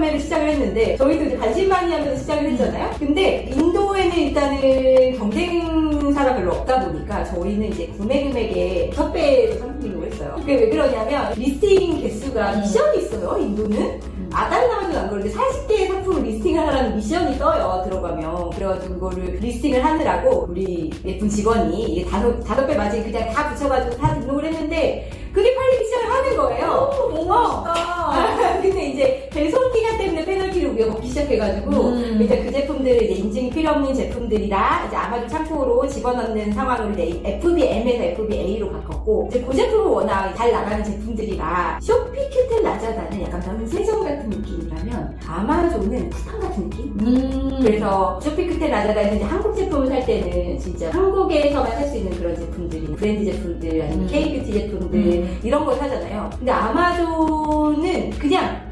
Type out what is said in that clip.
판매를 시작을 했는데 저희도 이제 반신반의 하면서 시작을 했잖아요. 근데 인도에는 일단은 경쟁사가 별로 없다 보니까 저희는 이제 구매 금액의 첫 배로 상품으로 했어요. 그게 왜 그러냐면 리스팅 개수가 음. 미션이 있어요. 인도는 아, 다른 나라는 안 그러는데 40개의 상품을 리스팅을 하라는 미션이 떠요, 들어가면. 그래가지고 그거를 리스팅을 하느라고 우리 예쁜 직원이 이게 다섯, 다섯 배 마진 그냥 다 붙여가지고 다 등록을 했는데 그게 팔리기 시작을 하는 거예요. 너무 멋있다. 근데 이제 배송 우리가 먹기 시작해가지고 음. 일단 그 제품들을 이제 인증이 필요 없는 제품들이라 이제 아마존 창고로 집어넣는 상황으로 이제 FBM에서 FBA로 바꿨고 이제 그 제품은 워낙 잘 나가는 제품들이라 쇼피 큐텔 라자다는 약간 면세점 같은 느낌이라면 아마존은 쿠팡 같은 느낌? 음. 그래서 쇼핑 끝에 라자다에서 이제 한국 제품을 살 때는 진짜 한국에서만 살 수 있는 그런 제품들이 브랜드 제품들 아니면 음. K뷰티 제품들 음. 이런 걸 사잖아요. 근데 아마존은 그냥